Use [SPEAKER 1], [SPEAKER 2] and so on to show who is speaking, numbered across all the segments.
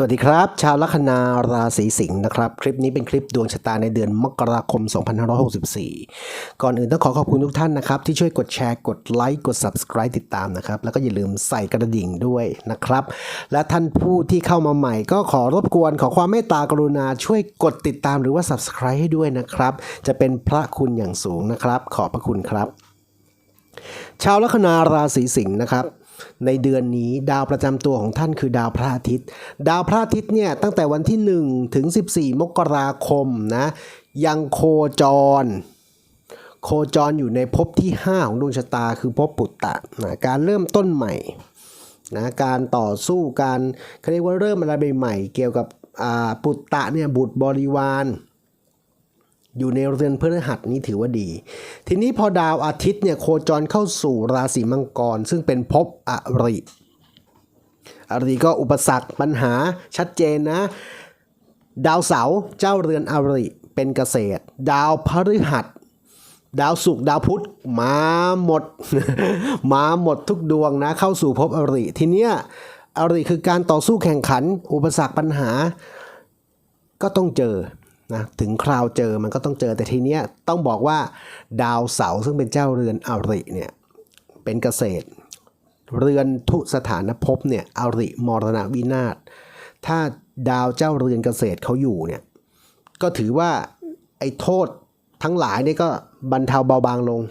[SPEAKER 1] สวัสดีครับ ชาวลัคนาราศีสิงห์นะครับ คลิปนี้เป็นคลิปดวงชะตาในเดือนมกราคม 2564 ก่อนอื่นต้องขอขอบคุณทุกท่านนะครับ ที่ช่วยกดแชร์กดไลค์กด subscribe ติดตามนะครับ แล้วก็อย่าลืมใส่กระดิ่งด้วยนะครับ และท่านผู้ที่เข้ามาใหม่ ก็ขอรบกวนขอความเมตตากรุณาช่วยกดติดตามหรือว่า subscribe ให้ด้วยนะครับ จะเป็นพระคุณอย่างสูงนะครับ ขอบพระคุณครับ ชาวลัคนาราศีสิงห์นะครับ ในเดือนนี้ดาวประจำตัวของท่านคือดาวพระอาทิตย์ ดาวพระอาทิตย์เนี่ยตั้งแต่วันที่ 1 ถึง 14 มกราคมนะยังโคจร โคจรอยู่ในภพที่ 5 ของดวงชะตาคือภพปุตตะนะการเริ่มต้นใหม่นะการต่อสู้การเขาเรียกว่าเริ่มอะไรใหม่ๆเกี่ยวกับปุตตะเนี่ยบุตรบริวาร อยู่ในเรือนพฤหัสนี้ถือว่าดี ทีนี้พอดาวอาทิตย์เนี่ยโคจรเข้าสู่ราศีมังกร ซึ่งเป็นภพอริอริก็อุปสรรคปัญหาชัดเจนนะ ดาวเสาร์เจ้าเรือนอริเป็นเกษตร ดาวพฤหัส ดาวศุกร์ดาวพุธมาหมด มาหมดทุกดวงนะ เข้าสู่ภพอริทีเนี้ยอริคือการต่อสู้แข่งขัน อุปสรรคปัญหา ก็ต้องเจอ นะถึงคราวเจอมันก็ต้องเจอแต่ทีเนี้ยต้องบอกว่าดาวเสาร์ซึ่งเป็นเจ้าเรือนอริเนี่ยเป็นเกษตร เรือนทุสถานภพเนี่ยอริมรณวินาศถ้าดาวเจ้าเรือนเกษตรเขาอยู่เนี่ยก็ถือว่าไอ้โทษทั้งหลายเนี่ยก็บรรเทาเบาบางลง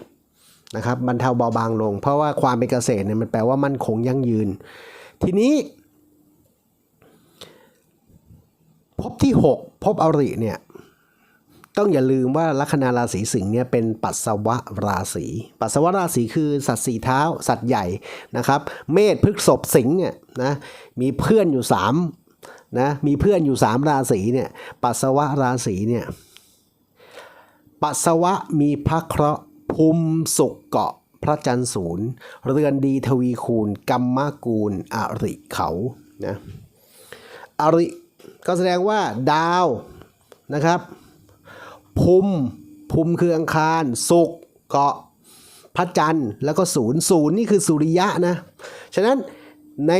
[SPEAKER 1] นะครับบรรเทาเบาบางลง เพราะว่าความเป็นเกษตรเนี่ยมันแปลว่ามั่นคงยั่งยืน ทีนี้ภพที่6ภพอริเนี่ย ต้องอย่าลืมว่าลัคนาราศีสิงห์เนี่ยเป็นปัสสาวะราศี ปัสสาวะราศีคือสัตว์สี่เท้า สัตว์ใหญ่นะครับ เมษพฤกษภสิงห์เนี่ยนะมีเพื่อนอยู่3นะมีเพื่อนอยู่ 3 ราศีเนี่ยปัสสาวะราศีเนี่ยปัสสาวะมีพระเคราะห์ภูมิสุกเกาะพระจันทร์ศูนย์เรือนดีทวีคูณกรรมกูลอริเขานะอริก็แสดงว่าดาวนะครับ ภูมิภูมิคืออังคารศุกเกาะพระจันทร์แล้วก็ศูนย์ศูนย์นี่คือสุริยะนะ ฉะนั้นใน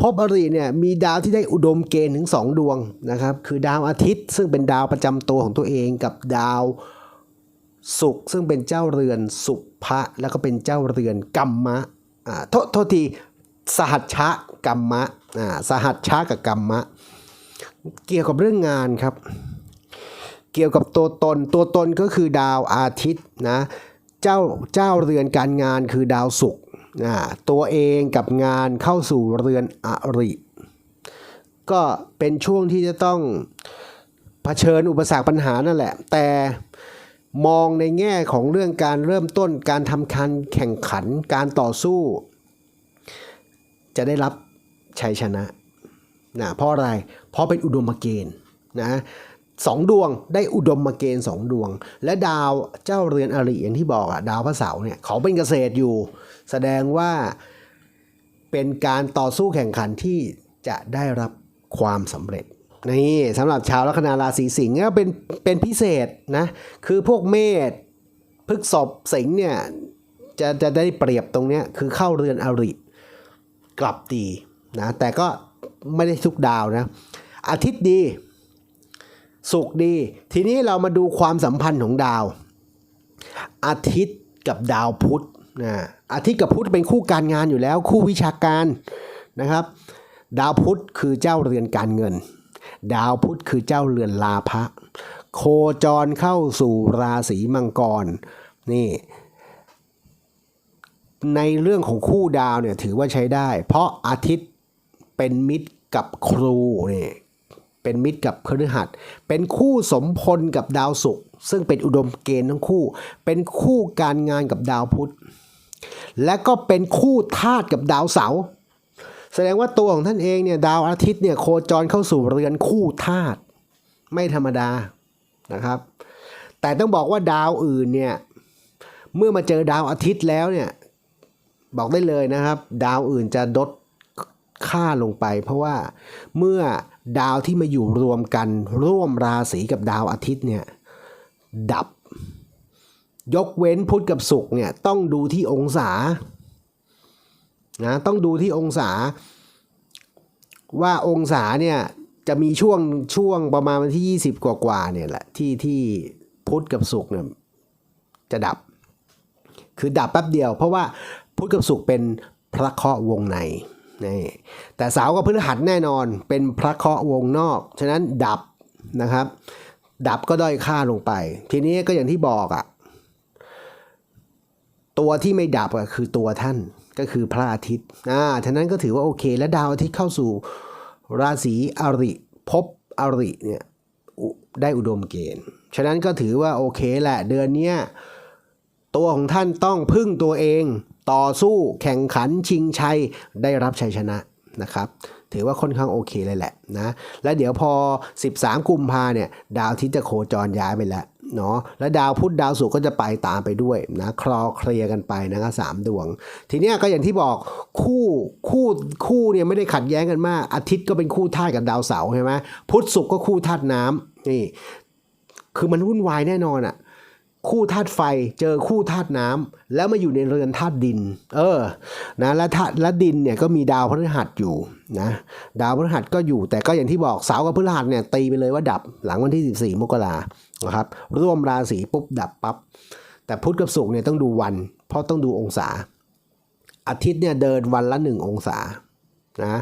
[SPEAKER 1] ภพอริเนี่ยมีดาวที่ได้อุดมเกณฑ์ถึงสองดวงนะครับ คือดาวอาทิตย์ ซึ่งเป็นดาวประจำตัวของตัวเองกับดาวศุกร์ซึ่งเป็นเจ้าเรือนสุภะแล้วก็เป็นเจ้าเรือนกัมมะอ่าโทษโทษทีสหัชชะกัมมะอ่าสหัชชะกับกัมมะ เกี่ยวกับเรื่องงานครับ เกี่ยวกับตัวตน ตัวตนก็คือดาวอาทิตย์นะเจ้าเจ้าเรือนการงานคือดาวศุกร์นะตัวเองกับงานเข้าสู่เรือนอริ ก็เป็นช่วงที่จะต้องเผชิญอุปสรรคปัญหานั่นแหละ แต่มองในแง่ของเรื่องการเริ่มต้นการทำการแข่งขันการต่อสู้ จะได้รับชัยชนะนะเพราะอะไร เพราะเป็นอุดมเกณฑ์นะ สองดวงได้อุดมมาเกณฑ์สองดวง และดาวเจ้าเรือนอริอย่างที่บอกอะดาวพระเสาร์เนี่ยเขาเป็นเกษตรอยู่ แสดงว่าเป็นการต่อสู้แข่งขันที่จะได้รับความสำเร็จนี่สำหรับชาวลัคนาราศีสิงห์ก็เป็นเป็นพิเศษนะคือพวกเมษพฤกษบสิงห์เนี่ยจะจะได้เปรียบตรงเนี้ยคือเข้าเรือนอริกลับดีนะแต่ก็ไม่ได้ทุกดาวนะอาทิตย์ดี สุกดี ทีนี้เรามาดูความสัมพันธ์ของดาว อาทิตย์กับดาวพุธนะอาทิตย์กับพุธเป็นคู่การงานอยู่แล้ว คู่วิชาการนะครับ ดาวพุธคือเจ้าเรือนการเงิน ดาวพุธคือเจ้าเรือนลาภะโคจรเข้าสู่ราศีมังกรนี่ในเรื่องของคู่ดาวเนี่ยถือว่าใช้ได้ เพราะอาทิตย์เป็นมิตรกับครูนี่ เป็นมิตรกับพฤหัส เป็นคู่สมพลกับดาวศุกร์ซึ่งเป็นอุดมเกณฑ์ทั้งคู่ เป็นคู่การงานกับดาวพุธ และก็เป็นคู่ธาตุกับดาวเสาร์แสดงว่าตัวของท่านเองเนี่ยดาวอาทิตย์เนี่ยโคจรเข้าสู่เรือนคู่ธาตุไม่ธรรมดานะครับ แต่ต้องบอกว่าดาวอื่นเนี่ยเมื่อมาเจอดาวอาทิตย์แล้วเนี่ยบอกได้เลยนะครับ ดาวอื่นจะลดค่าลงไป เพราะว่าเมื่อ ดาวที่มาอยู่รวมกันร่วมราศีกับดาวอาทิตย์เนี่ยดับ ยกเว้นพุธกับศุกร์เนี่ยต้องดูที่องศานะต้องดูที่องศา ว่าองศาเนี่ยจะมีช่วงช่วงประมาณวันที่ 20 กว่ากว่าเนี่ยแหละที่ที่พุธกับศุกร์เนี่ยจะดับ คือดับแป๊บเดียว เพราะว่าพุธกับศุกร์เป็นพระเคราะห์วงใน นี่แต่เสาร์กับพฤหัสแน่นอนเป็นพระเคราะห์วงนอก ฉะนั้นดับนะครับ ดับก็ด้อยค่าลงไป ทีนี้ก็อย่างที่บอกอะ่ะตัวที่ไม่ดับอะคือตัวท่านก็คือพระอาทิตย์อ่าฉะนั้นก็ถือว่าโอเค และดาวอาทิตย์เข้าสู่ราศีอริภพอริเนี่ยได้อุดมเกณฑ์ ฉะนั้นก็ถือว่าโอเคแหละเดือนเนี้ยตัวของท่านต้องพึ่งตัวเอง ต่อสู้แข่งขันชิงชัยได้รับชัยชนะนะครับถือว่าค่อนข้างโอเคเลยแหละนะและเดี๋ยวพอ 13 กุมภาเนี่ยดาวอาทิตย์จะโคจรย้ายไปแล้วเนาะและดาวพุธดาวศุกร์ก็จะไปตามไปด้วยนะคลอเคลียกันไปนะครับสามดวง ทีเนี้ยก็อย่างที่บอกคู่คู่คู่เนี่ยไม่ได้ขัดแย้งกันมาก อาทิตย์ก็เป็นคู่ธาตุกับดาวเสาร์ใช่ไหมพุธศุกร์ก็คู่ธาตุน้ำนี่คือมันวุ่นวายแน่นอนอะ คู่ธาตุไฟเจอคู่ธาตุน้ำแล้วมาอยู่ในเรือนธาตุดิน เออนะและธาตุและดินเนี่ยก็มีดาวพฤหัสอยู่นะดาวพฤหัสก็อยู่แต่ก็อย่างที่บอกเสาร์กับพฤหัสเนี่ยตีไปเลยว่าดับหลังวันที่ 14 มกรานะครับร่วมราศีปุ๊บดับปั๊บแต่พุธกับศุกร์เนี่ยต้องดูวัน เพราะต้องดูองศา อาทิตย์เนี่ยเดินวันละหนึ่งองศานะ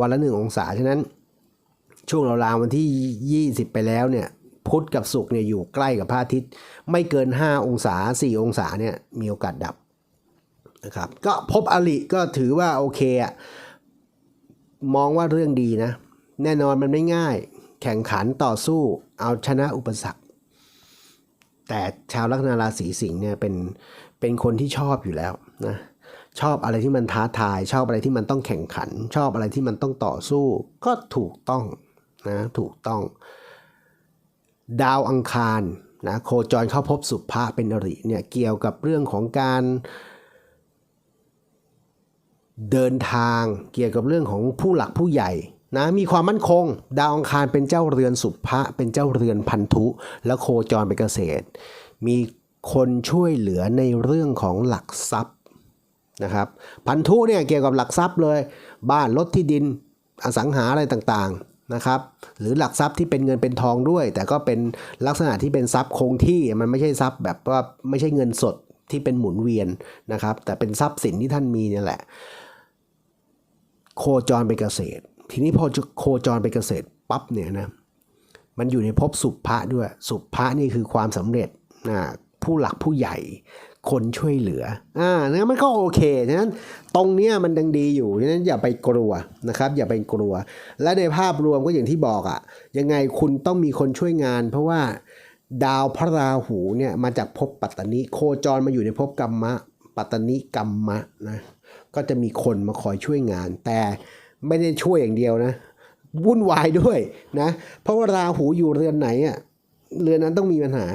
[SPEAKER 1] วันละหนึ่งองศาฉะนั้นช่วงราวๆวันที่ 20 ไปแล้วเนี่ย พุธกับศุกร์เนี่ยอยู่ใกล้กับพระอาทิตย์ ไม่เกิน 5 องศา 4 องศาเนี่ยมีโอกาสดับนะครับก็พบอลิก็ถือว่าโอเคอะมองว่าเรื่องดีนะ แน่นอนมันไม่ง่าย แข่งขันต่อสู้เอาชนะอุปสรรค แต่ชาวลัคนาราศีสิงห์เนี่ยเป็นเป็นคนที่ชอบอยู่แล้วนะชอบอะไรที่มันท้าทาย ชอบอะไรที่มันต้องแข่งขัน ชอบอะไรที่มันต้องต่อสู้ ก็ถูกต้องนะถูกต้อง ดาวอังคารนะโคจรเข้าพบสุภะเป็นอริเนี่ยเกี่ยวกับเรื่องของการเดินทางเกี่ยวกับเรื่องของผู้หลักผู้ใหญ่นะมีความมั่นคง ดาวอังคารเป็นเจ้าเรือนสุภะเป็นเจ้าเรือนพันธุ แล้วโคจรเป็นเกษตร มีคนช่วยเหลือในเรื่องของหลักทรัพย์นะครับพันธุเนี่ยเกี่ยวกับหลักทรัพย์เลย บ้านรถที่ดินอสังหาอะไรต่างๆ นะครับหรือหลักทรัพย์ที่เป็นเงินเป็นทองด้วย แต่ก็เป็นลักษณะที่เป็นทรัพย์คงที่มันไม่ใช่ทรัพย์แบบว่าไม่ใช่เงินสดที่เป็นหมุนเวียนนะครับ แต่เป็นทรัพย์สินที่ท่านมีเนี่ยแหละ โคจรเป็นเกษตร ทีนี้พอโคจรเป็นเกษตรปั๊บเนี่ยนะมันอยู่ในภพสุภะด้วย สุภะนี่คือความสำเร็จนะผู้หลักผู้ใหญ่ คนช่วยเหลือ อ่านะมันก็โอเคฉะนั้นตรงเนี้ยมันดังดีอยู่ฉะนั้นอย่าไปกลัวนะครับ อย่าไปกลัว และในภาพรวมก็อย่างที่บอกอะ่ะ ยังไงคุณต้องมีคนช่วยงาน เพราะว่าดาวพระราหูเนี่ยมาจากภพปัตตนิโคจรมาอยู่ในภพกรรมะ ปัตตนิกรรมะนะ ก็จะมีคนมาคอยช่วยงาน แต่ไม่ได้ช่วยอย่างเดียวนะ วุ่นวายด้วยนะ เพราะว่าราหูอยู่เรือนไหนอะ เรือนนั้นต้องมีปัญหา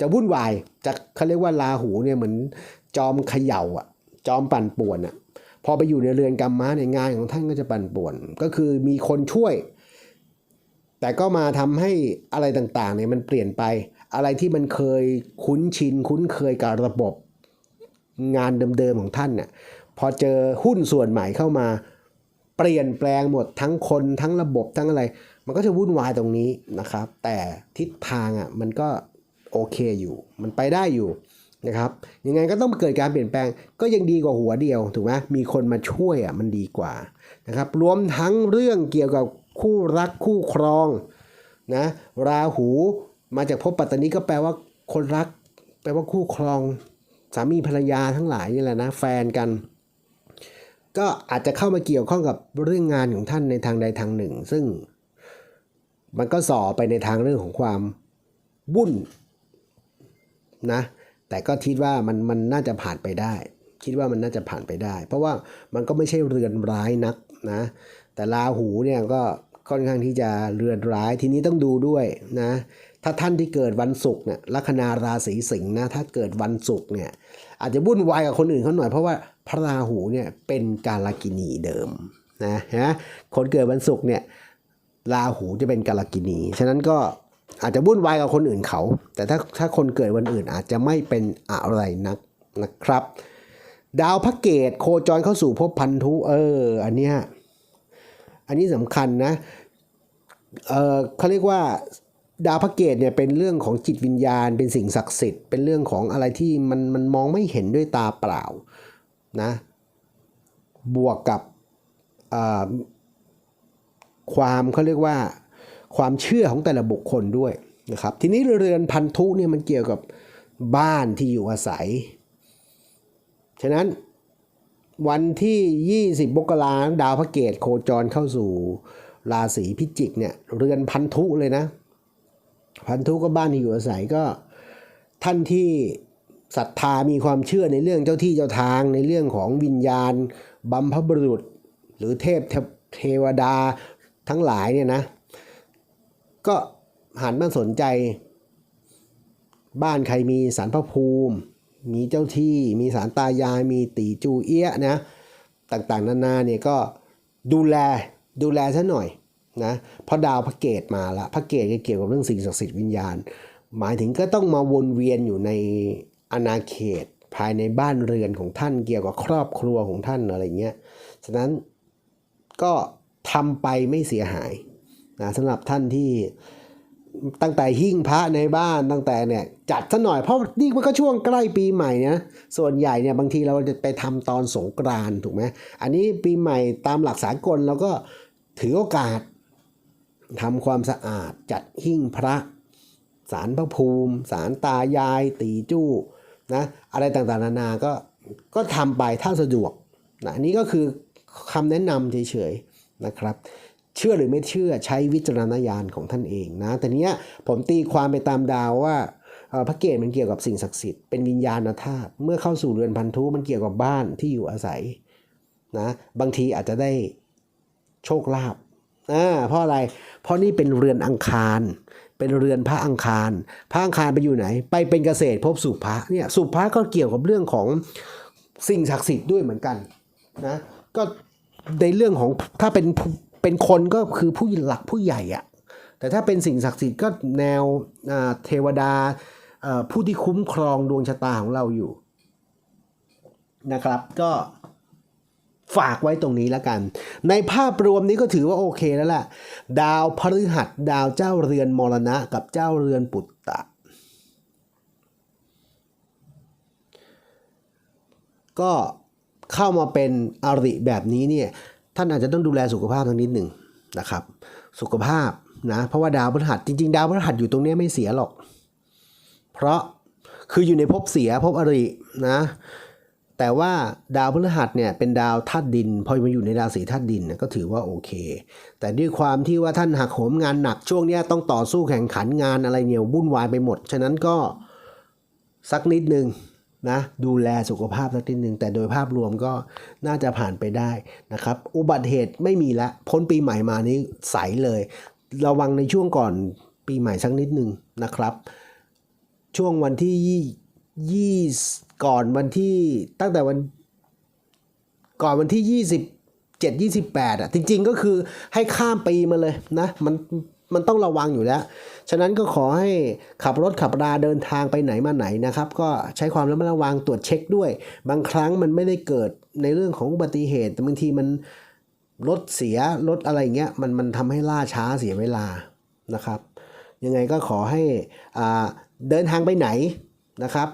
[SPEAKER 1] จะวุ่นวายจะเขาเรียกว่าราหูเนี่ยเหมือนจอมเขย่าอะจอมปั่นป่วนอะพอไปอยู่ในเรือนกรรมะในงานของท่านก็จะปั่นป่วน ก็คือมีคนช่วย แต่ก็มาทำให้อะไรต่างๆเนี่ยมันเปลี่ยนไป อะไรที่มันเคยคุ้นชินคุ้นเคยกับระบบงานเดิมๆของท่านเนี่ยพอเจอหุ้นส่วนใหม่เข้ามาเปลี่ยนแปลงหมดทั้งคนทั้งระบบทั้งอะไร มันก็จะวุ่นวายตรงนี้นะครับ แต่ทิศทางอะมันก็ โอเคอยู่ มันไปได้อยู่นะครับยังไงก็ต้องเกิดการเปลี่ยนแปลงก็ยังดีกว่าหัวเดียวถูกไหมมีคนมาช่วยอะมันดีกว่านะครับรวมทั้งเรื่องเกี่ยวกับคู่รักคู่ครองนะราหูมาจากภพปัตตานีก็แปลว่าคนรัก แปลว่าคู่ครอง สามีภรรยาทั้งหลายนี่แหละนะแฟนกัน ก็อาจจะเข้ามาเกี่ยวข้องกับเรื่องงานของท่านในทางใดทางหนึ่ง ซึ่งมันก็ส่อไปในทางเรื่องของความวุ่น นะ แต่ก็คิดว่ามันมันน่าจะผ่านไปได้ คิดว่ามันน่าจะผ่านไปได้ เพราะว่ามันก็ไม่ใช่เรือนร้ายนักนะ แต่ราหูเนี่ยก็ค่อนข้างที่จะเรือนร้าย ทีนี้ต้องดูด้วยนะ ถ้าท่านที่เกิดวันศุกร์เนี่ยลัคนาราศีสิงห์นะ ถ้าเกิดวันศุกร์เนี่ยอาจจะวุ่นวายกับคนอื่นเขาหน่อยเพราะว่าพระราหูเนี่ยเป็นกาลกินีเดิมนะฮะคนเกิดวันศุกร์เนี่ยราหูจะเป็นกาลกินี ฉะนั้นก็ อาจจะวุ่นวายกับคนอื่นเขา แต่ถ้าถ้าคนเกิดวันอื่นอาจจะไม่เป็นอะไรนักนะครับ ดาวพระเกตโคจรเข้าสู่ภพพันธุเอออันเนี้ยอันนี้สำคัญนะเออเขาเรียกว่าดาวพระเกตเนี่ยเป็นเรื่องของจิตวิญญาณ เป็นสิ่งศักดิ์สิทธิ์เป็นเรื่องของอะไรที่มันมันมองไม่เห็นด้วยตาเปล่านะบวกกับความเขาเรียกว่า ความเชื่อของแต่ละบุคคลด้วยนะครับทีนี้เรือนพันธุเนี่ยมันเกี่ยวกับบ้านที่อยู่อาศัย ฉะนั้นวันที่ 20มกราดาวพระเกตโคจรเข้าสู่ราศีพิจิกเนี่ยเรือนพันธุเลยนะ พันธุก็บ้านที่อยู่อาศัยก็ท่านที่ศรัทธามีความเชื่อในเรื่องเจ้าที่เจ้าทางในเรื่องของวิญญาณบัมพบุรุษ หรือเทพเทวดาทั้งหลายเนี่ยนะ ก็หันมาสนใจ บ้านใครมีสารพระภูมิ มีเจ้าที่มีสารตายายมีตีจูเอี้ยะนะต่างๆ นานาเนี่ยก็ดูแลดูแลซะหน่อยนะเพราะดาวพระเกตมาละพระเกตก็เกี่ยวกับเรื่องสิ่งศักดิ์สิทธิ์วิญญาณ หมายถึงก็ต้องมาวนเวียนอยู่ในอาณาเขตภายในบ้านเรือนของท่านเกี่ยวกับครอบครัวของท่านอะไรเงี้ยฉะนั้นก็ทำไปไม่เสียหาย นะสำหรับท่านที่ตั้งแต่หิ้งพระในบ้านตั้งแต่เนี่ยจัดซะหน่อยเพราะนี่มันก็ช่วงใกล้ปีใหม่นะส่วนใหญ่เนี่ยบางทีเราจะไปทำตอนสงกรานถูกไหมอันนี้ปีใหม่ตามหลักสากลเราก็ถือโอกาสทำความสะอาดจัดหิ้งพระ สารพระภูมิ สารตายาย ตีจู้นะอะไรต่างๆนานาก็ก็ทำไปถ้าสะดวกนะอันนี้ก็คือคำแนะนำเฉยๆนะครับ เชื่อหรือไม่เชื่อใช้วิจารณญาณของท่านเองนะแต่เนี้ยผมตีความไปตามดาวว่าพระเกตมันเกี่ยวกับสิ่งศักดิ์สิทธิ์เป็นวิญญาณธาตุเมื่อเข้าสู่เรือนพันธุมันเกี่ยวกับบ้านที่อยู่อาศัยนะบางทีอาจจะได้โชคลาภอ่าเพราะอะไร เพราะนี่เป็นเรือนอังคาร เป็นเรือนพระอังคาร พระอังคารไปอยู่ไหน ไปเป็นเกษตรพบสุภะเนี่ยสุภะก็เกี่ยวกับเรื่องของสิ่งศักดิ์สิทธิ์ด้วยเหมือนกันนะก็ในเรื่องของถ้าเป็น เป็นคนก็คือผู้หลักผู้ใหญ่อะแต่ถ้าเป็นสิ่งศักดิ์สิทธิ์ก็แนวเทวดาผู้ที่คุ้มครองดวงชะตาของเราอยู่นะครับก็ฝากไว้ตรงนี้แล้วกัน ในภาพรวมนี้ก็ถือว่าโอเคแล้วแหละดาวพฤหัสดาวเจ้าเรือนมรณะ กับเจ้าเรือนปุตตะ ก็เข้ามาเป็นอริแบบนี้เนี่ย ท่านอาจจะต้องดูแลสุขภาพสักนิดหนึ่งนะครับ สุขภาพนะเพราะว่าดาวพฤหัสจริง ๆ ดาวพฤหัสอยู่ตรงนี้ไม่เสียหรอก เพราะคืออยู่ในภพเสียภพอรินะแต่ว่าดาวพฤหัสเนี่ยเป็นดาวธาตุดิน พอมาอยู่ในราศีธาตุดินก็ถือว่าโอเค แต่ด้วยความที่ว่าท่านหักโหมงานหนักช่วงนี้ต้องต่อสู้แข่งขันงานอะไรเนี่ยวุ่นวายไปหมด ฉะนั้นก็สักนิดนึง นะดูแลสุขภาพสักนิดนึงแต่โดยภาพรวมก็น่าจะผ่านไปได้นะครับ อุบัติเหตุไม่มีละพ้นปีใหม่มานี้ใสเลย ระวังในช่วงก่อนปีใหม่สักนิดหนึ่งนะครับ ช่วงวันที่ยี่ยี่ก่อนวันที่ตั้งแต่วัน ก่อนวันที่ยี่สิบเจ็ดยี่สิบแปดอะจริง ๆ ก็คือให้ข้ามปีมาเลยนะมัน มันต้องระวังอยู่แล้ว ฉะนั้นก็ขอให้ขับรถขับราเดินทางไปไหนมาไหนนะครับ ก็ใช้ความระมัดระวังตรวจเช็คด้วย บางครั้งมันไม่ได้เกิดในเรื่องของอุบัติเหตุ แต่บางทีมันรถเสียรถอะไรเงี้ยมันมันทำให้ล่าช้าเสียเวลานะครับ ยังไงก็ขอให้อ่าเดินทางไปไหนนะครับ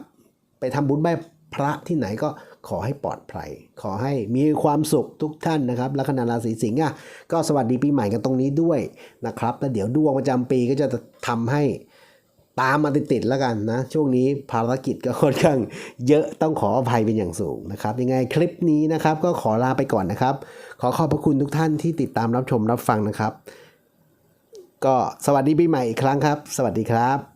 [SPEAKER 1] ไปทำบุญไหว้ พระที่ไหนก็ขอให้ปลอดภัย ขอให้มีความสุขทุกท่านนะครับ ลัคนาราศีสิงห์อะก็สวัสดีปีใหม่กันตรงนี้ด้วยนะครับ แล้วเดี๋ยวดวงประจำปีก็จะทำให้ตามมาติดๆแล้วกันนะ ช่วงนี้ภารกิจก็ค่อนข้างเยอะต้องขออภัยเป็นอย่างสูงนะครับ ยังไงคลิปนี้นะครับ ก็ขอลาไปก่อนนะครับ ขอขอบพระคุณทุกท่านที่ติดตามรับชมรับฟังนะครับ ก็สวัสดีปีใหม่อีกครั้งครับ สวัสดีครับ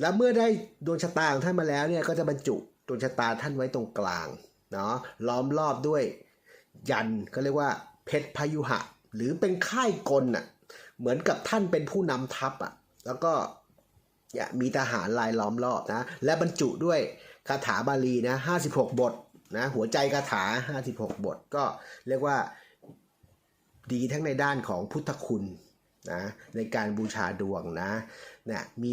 [SPEAKER 1] แล้วเมื่อได้ดวงชะตาของท่านมาแล้วเนี่ยก็จะบรรจุดวงชะตาท่านไว้ตรงกลางเนาะล้อมรอบด้วยยันก็เรียกว่าเพชรพยุหะ หรือเป็นค่ายกลน่ะเหมือนกับท่านเป็นผู้นำทัพอะแล้วก็เนี่ยมีทหารลายล้อมรอบนะและบรรจุด้วยคาถาบาลีนะ56 บทนะหัวใจคาถา 56 บทก็เรียกว่าดีทั้งในด้านของพุทธคุณนะในการบูชาดวงนะเนี่ยมี